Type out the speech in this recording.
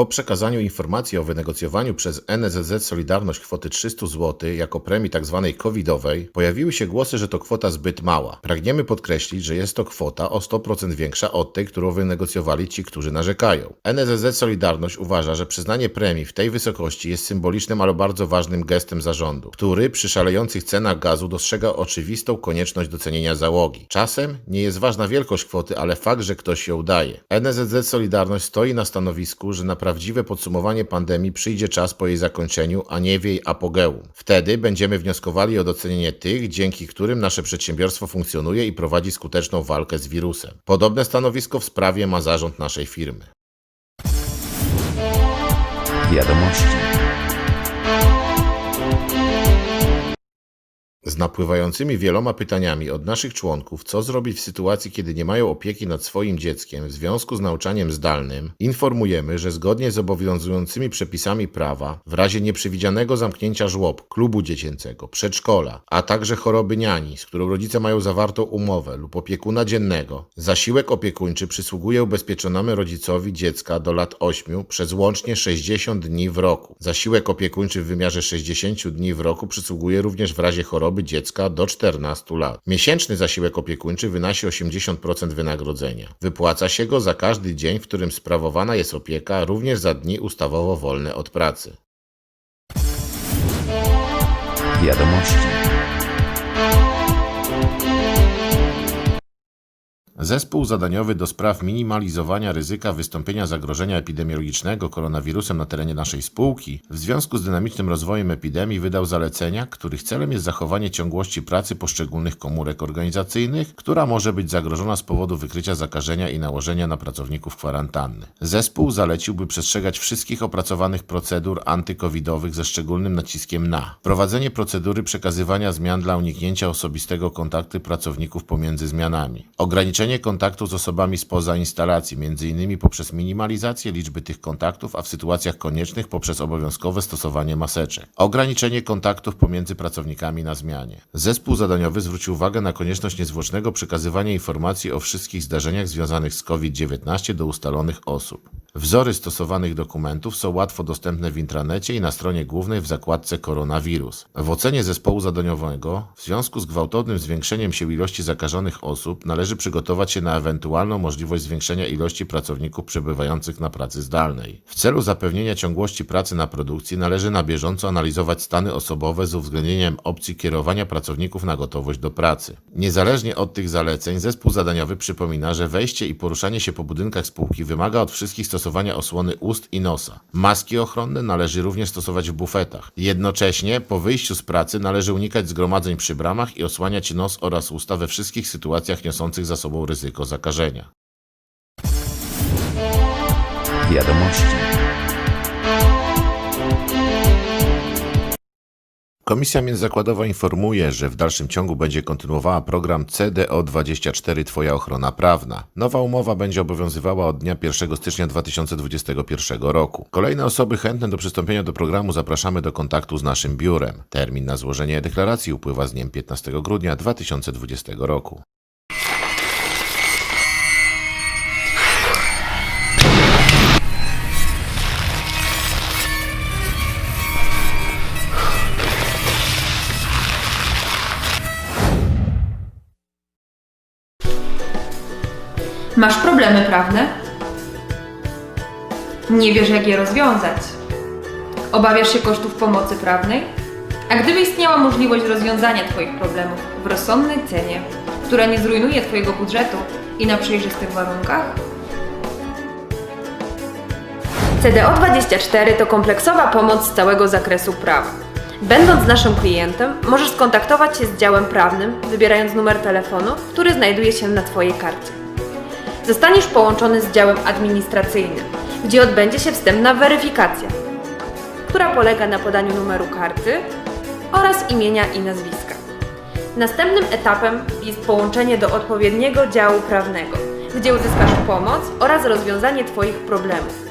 Po przekazaniu informacji o wynegocjowaniu przez NSZZ Solidarność kwoty 300 zł jako premii tzw. covidowej, pojawiły się głosy, że to kwota zbyt mała. Pragniemy podkreślić, że jest to kwota o 100% większa od tej, którą wynegocjowali ci, którzy narzekają. NSZZ Solidarność uważa, że przyznanie premii w tej wysokości jest symbolicznym, ale bardzo ważnym gestem zarządu, który przy szalejących cenach gazu dostrzega oczywistą konieczność docenienia załogi. Czasem nie jest ważna wielkość kwoty, ale fakt, że ktoś ją daje. NSZZ Solidarność stoi na stanowisku, że na prawdziwe podsumowanie pandemii przyjdzie czas po jej zakończeniu, a nie w jej apogeum. Wtedy będziemy wnioskowali o docenienie tych, dzięki którym nasze przedsiębiorstwo funkcjonuje i prowadzi skuteczną walkę z wirusem. Podobne stanowisko w sprawie ma zarząd naszej firmy. Wiadomości. Z napływającymi wieloma pytaniami od naszych członków, co zrobić w sytuacji, kiedy nie mają opieki nad swoim dzieckiem w związku z nauczaniem zdalnym, informujemy, że zgodnie z obowiązującymi przepisami prawa, w razie nieprzewidzianego zamknięcia żłob, klubu dziecięcego, przedszkola, a także choroby niani, z którą rodzice mają zawartą umowę lub opiekuna dziennego, zasiłek opiekuńczy przysługuje ubezpieczonemu rodzicowi dziecka do lat 8 przez łącznie 60 dni w roku. Zasiłek opiekuńczy w wymiarze 60 dni w roku przysługuje również w razie choroby dziecka do 14 lat. Miesięczny zasiłek opiekuńczy wynosi 80% wynagrodzenia. Wypłaca się go za każdy dzień, w którym sprawowana jest opieka, również za dni ustawowo wolne od pracy. Wiadomości. Zespół zadaniowy do spraw minimalizowania ryzyka wystąpienia zagrożenia epidemiologicznego koronawirusem na terenie naszej spółki w związku z dynamicznym rozwojem epidemii wydał zalecenia, których celem jest zachowanie ciągłości pracy poszczególnych komórek organizacyjnych, która może być zagrożona z powodu wykrycia zakażenia i nałożenia na pracowników kwarantanny. Zespół zaleciłby przestrzegać wszystkich opracowanych procedur antykowidowych ze szczególnym naciskiem na prowadzenie procedury przekazywania zmian dla uniknięcia osobistego kontaktu pracowników pomiędzy zmianami, ograniczenie kontaktu z osobami spoza instalacji, m.in. poprzez minimalizację liczby tych kontaktów, a w sytuacjach koniecznych poprzez obowiązkowe stosowanie maseczek, ograniczenie kontaktów pomiędzy pracownikami na zmianie. Zespół zadaniowy zwrócił uwagę na konieczność niezwłocznego przekazywania informacji o wszystkich zdarzeniach związanych z COVID-19 do ustalonych osób. Wzory stosowanych dokumentów są łatwo dostępne w intranecie i na stronie głównej w zakładce Koronawirus. W ocenie zespołu zadaniowego, w związku z gwałtownym zwiększeniem się ilości zakażonych osób, należy przygotować się na ewentualną możliwość zwiększenia ilości pracowników przebywających na pracy zdalnej. W celu zapewnienia ciągłości pracy na produkcji należy na bieżąco analizować stany osobowe z uwzględnieniem opcji kierowania pracowników na gotowość do pracy. Niezależnie od tych zaleceń, zespół zadaniowy przypomina, że wejście i poruszanie się po budynkach spółki wymaga od wszystkich stosowania osłony ust i nosa. Maski ochronne należy również stosować w bufetach. Jednocześnie po wyjściu z pracy należy unikać zgromadzeń przy bramach i osłaniać nos oraz usta we wszystkich sytuacjach niosących za sobą ryzyko zakażenia. Wiadomości. Komisja Międzyzakładowa informuje, że w dalszym ciągu będzie kontynuowała program CDO24 Twoja ochrona prawna. Nowa umowa będzie obowiązywała od dnia 1 stycznia 2021 roku. Kolejne osoby chętne do przystąpienia do programu zapraszamy do kontaktu z naszym biurem. Termin na złożenie deklaracji upływa z dniem 15 grudnia 2020 roku. Masz problemy prawne? Nie wiesz, jak je rozwiązać. Obawiasz się kosztów pomocy prawnej? A gdyby istniała możliwość rozwiązania Twoich problemów w rozsądnej cenie, która nie zrujnuje Twojego budżetu i na przejrzystych warunkach? CDO24 to kompleksowa pomoc z całego zakresu prawa. Będąc naszym klientem, możesz skontaktować się z działem prawnym, wybierając numer telefonu, który znajduje się na Twojej karcie. Zostaniesz połączony z działem administracyjnym, gdzie odbędzie się wstępna weryfikacja, która polega na podaniu numeru karty oraz imienia i nazwiska. Następnym etapem jest połączenie do odpowiedniego działu prawnego, gdzie uzyskasz pomoc oraz rozwiązanie Twoich problemów.